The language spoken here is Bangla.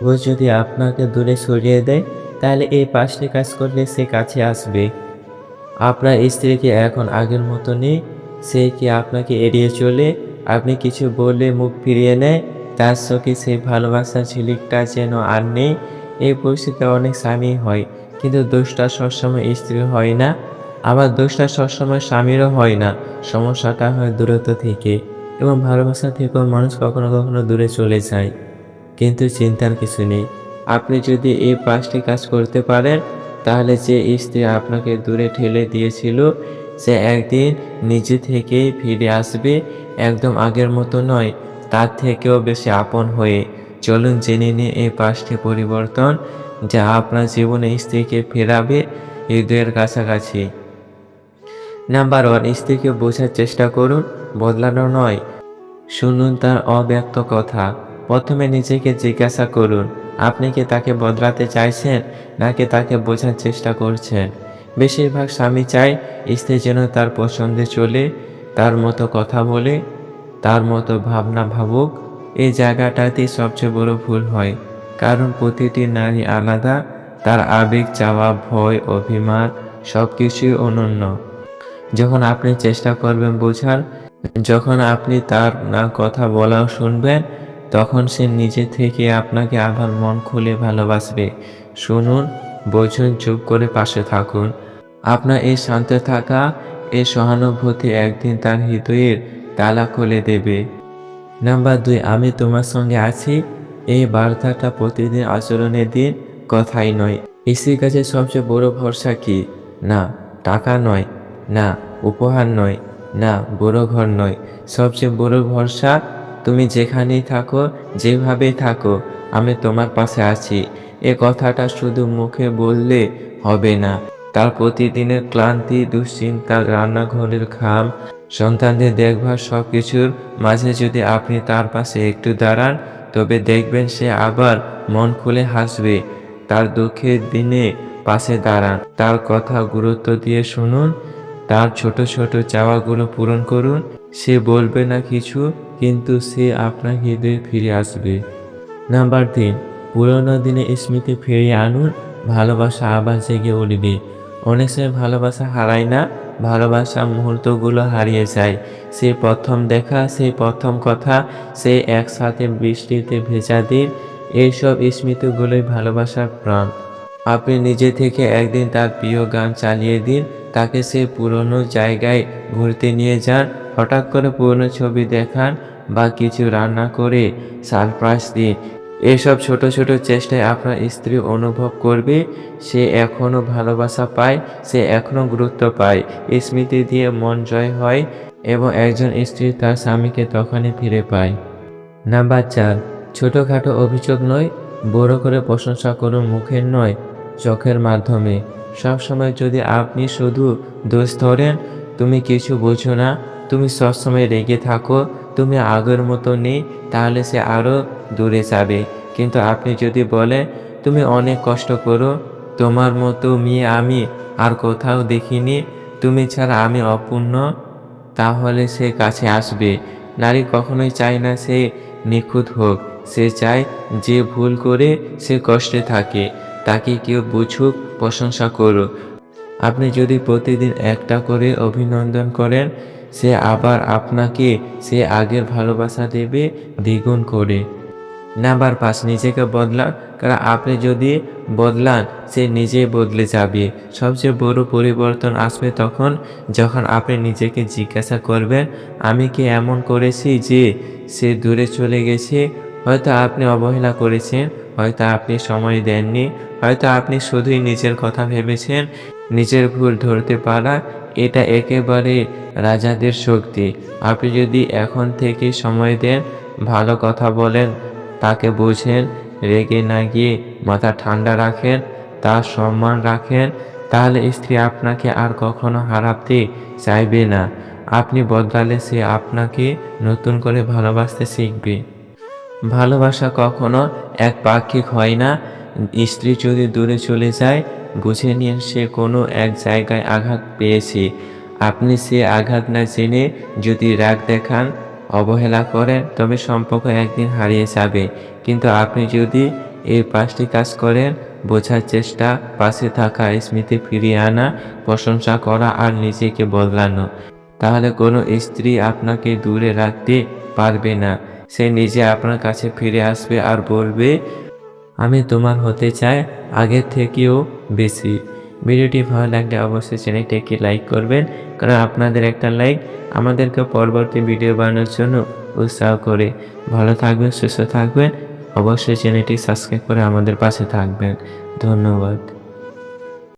ও যদি আপনাকে দূরে সরিয়ে দেয়, তাহলে এই পাঁচটি কাজ করলে সে কাছে আসবে। আপনার স্ত্রীকে এখন আগের মতো নেই, সে কি আপনাকে এড়িয়ে চলে? আপনি কিছু বললে মুখ ফিরিয়ে নেয়, তার চোখে সেই ভালোবাসার ঝিলিকটা যেন আর নেই। এই পরিস্থিতিতে অনেক স্বামী হয়, কিন্তু দোষটা সবসময় স্ত্রী হয় না। আবার দোষটা সবসময় স্বামীরও হয় না, সমস্যাটা হয় দূরত্ব থেকে। এবং ভালোবাসা থেকেও মানুষ কখনো কখনো দূরে চলে যায়। কিন্তু চিন্তার কিছু নেই। আপনি যদি এই পাঁচটি কাজ করতে পারেন, তাহলে যে স্ত্রী আপনাকে দূরে ঠেলে দিয়েছিল, সে একদিন নিজে থেকেই ফিরে আসবে একদম আগের মতো নয়, তার থেকেও বেশি আপন হয়ে। চলুন জেনে নিয়ে এই পাঁচটি পরিবর্তন যা আপনার জীবনে স্ত্রীকে ফেরাবে হৃদয়ের কাছাকাছি। নাম্বার ওয়ান, স্ত্রীকে বোঝার চেষ্টা করুন, বদলানো নয়। শুনুন তার অব্যক্ত কথা। প্রথমে নিজেকে জিজ্ঞাসা করুন, আপনি কি তাকে বদলাতে চাইছেন নাকি তাকে বোঝার চেষ্টা করছেন? বেশিরভাগ স্বামী চায় স্ত্রী যেন তার পছন্দে চলে, তার মতো কথা বলে, তার মতো ভাবনা ভাবুক। এই জায়গাটাতেই সবচেয়ে বড় ভুল হয়, কারণ প্রতিটি নারী আলাদা, তার আবেগ, চাওয়া, ভয়, অভিমান সব কিছুই অনন্য। যখন আপনি চেষ্টা করবেন বোঝার, যখন আপনি তার না কথা বলাও শুনবেন তখন সে নিজে থেকে আপনাকে আবার মন খুলে ভালোবাসবে। শুনুন, বোঝুন, চুপ করে পাশে থাকুন। আপনার এই শান্ত থাকা এই সহানুভূতি একদিন তার হৃদয়ের তালা খুলে দেবে। নাম্বার দুই, আমি তোমার সঙ্গে আছি। এই বার্তাটা প্রতিদিন আচরণের দিন, কথাই নয়। স্ত্রীর কাছে সবচেয়ে বড় ভরসা কি? না, টাকা নয়। না, উপহার নয়। না, বড় ঘর নয়। সবচেয়ে বড় ভরসা তুমি যেখানেই থাকো, যেভাবেই থাকো, আমি তোমার পাশে আছি। এ কথাটা শুধু মুখে বললে হবে না। তার প্রতিদিনের ক্লান্তি, দুশ্চিন্তা, রান্নাঘরের ঘাম, সন্তানদের দেখভাল সব কিছুর মাঝে যদি আপনি তার পাশে একটু দাঁড়ান, তবে দেখবেন সে আবার মন খুলে হাসবে। তার দুঃখের দিনে পাশে দাঁড়ান। তার কথা গুরুত্ব দিয়ে শুনুন। তার ছোট ছোট চাওয়াগুলো পূরণ করুন। সে বলবে না কিছু, কিন্তু সে আপনার হৃদয়ে ফিরে আসবে। নাম্বার তিন, পুরোনো দিনে স্মৃতি ফিরিয়ে আনুন, ভালোবাসা আবার জেগে উঠবে। অনেক সময় ভালোবাসা হারায় না, ভালোবাসা মুহূর্তগুলো হারিয়ে যায়। সেই প্রথম দেখা সেই প্রথম কথা সেই একসাথে বৃষ্টিতে ভেজা দিন, এইসব স্মৃতিগুলোই ভালোবাসার প্রাণ। আপনি নিজে থেকে একদিন তার প্রিয় গান চালিয়ে দিন তাকে সে পুরনো জায়গায় ঘুরতে নিয়ে যান। হঠাৎ করে পুরনো ছবি দেখান বা কিছু রান্না করে সারপ্রাইজ দিন। এসব ছোট ছোট চেষ্টায় আপনার স্ত্রী অনুভব করবে, সে এখনও ভালোবাসা পায়, সে এখনও গুরুত্ব পায়। স্মৃতি দিয়ে মন জয় হয় এবং একজন স্ত্রী তার স্বামীকে তখনই ফিরে পায়। নাম্বার চার, ছোটোখাটো অভিযোগ নয়, বড় করে প্রশংসা করুন মুখের নয়, চোখের মাধ্যমে। সবসময় যদি আপনি শুধু দোষ ধরেন, তুমি কিছু বোঝো না। তুমি সবসময় রেগে থাকো। তুমি আগের মতো নেই, তাহলে সে আরও দূরে যাবে। কিন্তু আপনি যদি বলেন, তুমি অনেক কষ্ট করো, তোমার মতো মেয়ে আমি আর কোথাও দেখিনি, তুমি ছাড়া আমি অপূর্ণ, তাহলে সে কাছে আসবে। নারী কখনোই চায় না সে নিখুঁত হোক। সে চায় যে ভুল করে সে কষ্টে থাকে। তাকে কেউ বুঝুক, প্রশংসা করুক। আপনি যদি প্রতিদিন একটা করে অভিনন্দন করেন, সে আবার আপনাকে সে আগের ভালোবাসা দেবে, দ্বিগুণ করে। নাম্বার পাঁচ, নিজেকে বদলান। কারণ আপনি যদি বদলান, সে নিজেই বদলে যাবে। সবচেয়ে বড় পরিবর্তন আসবে তখন যখন আপনি নিজেকে জিজ্ঞাসা করবেন, আমি কি এমন করেছি যে সে দূরে চলে গেছে? হয়তো আপনি অবহেলা করেছেন হয়তো আপনি সময় দেননি, হয়তো আপনি শুধুই নিজের কথা ভেবেছেন, নিজের ভুল ধরতে পারা, এটা একেবারে রাজাদের শক্তি। আপনি যদি এখন থেকে সময় দেন, ভালো কথা বলেন, তাকে বোঝেন, রেগে না গিয়ে মাথা ঠান্ডা রাখেন, তার সম্মান রাখেন, তাহলে স্ত্রী আপনাকে আর কখনো হারাতে চাইবে না। আপনি বদলালে সে আপনাকে নতুন করে ভালোবাসতে শিখবে। ভালোবাসা কখনো এক পাক্ষিক হয় না। স্ত্রী যদি দূরে চলে যায়, বুঝে নিয়ে সে কোনো এক জায়গায় আঘাত পেয়েছে। আপনি সে আঘাত না জেনে যদি রাগ দেখান, অবহেলা করেন, তবে সম্পর্ক একদিন হারিয়ে যাবে। কিন্তু আপনি যদি এই পাঁচটি কাজ করেন, বোঝার চেষ্টা, পাশে থাকা স্মৃতি ফিরিয়ে আনা, প্রশংসা করা আর নিজেকে বদলানো, তাহলে কোনো স্ত্রী আপনাকে দূরে রাখতে পারবে না। সে নিজে আপনার কাছে ফিরে আসবে আর বলবে, আমি তোমার হতে চাই আগের থেকেও বেশি। ভিডিওটি ভালো লাগলে অবশ্যই চ্যানেলটি একটি লাইক করবেন, কারণ আপনাদের একটা লাইক আমাদেরকে পরবর্তী ভিডিও বানানোর জন্য উৎসাহ করে। ভালো থাকবেন, সুস্থ থাকবেন, অবশ্যই চ্যানেলটি সাবস্ক্রাইব করে আমাদের পাশে থাকবেন। ধন্যবাদ।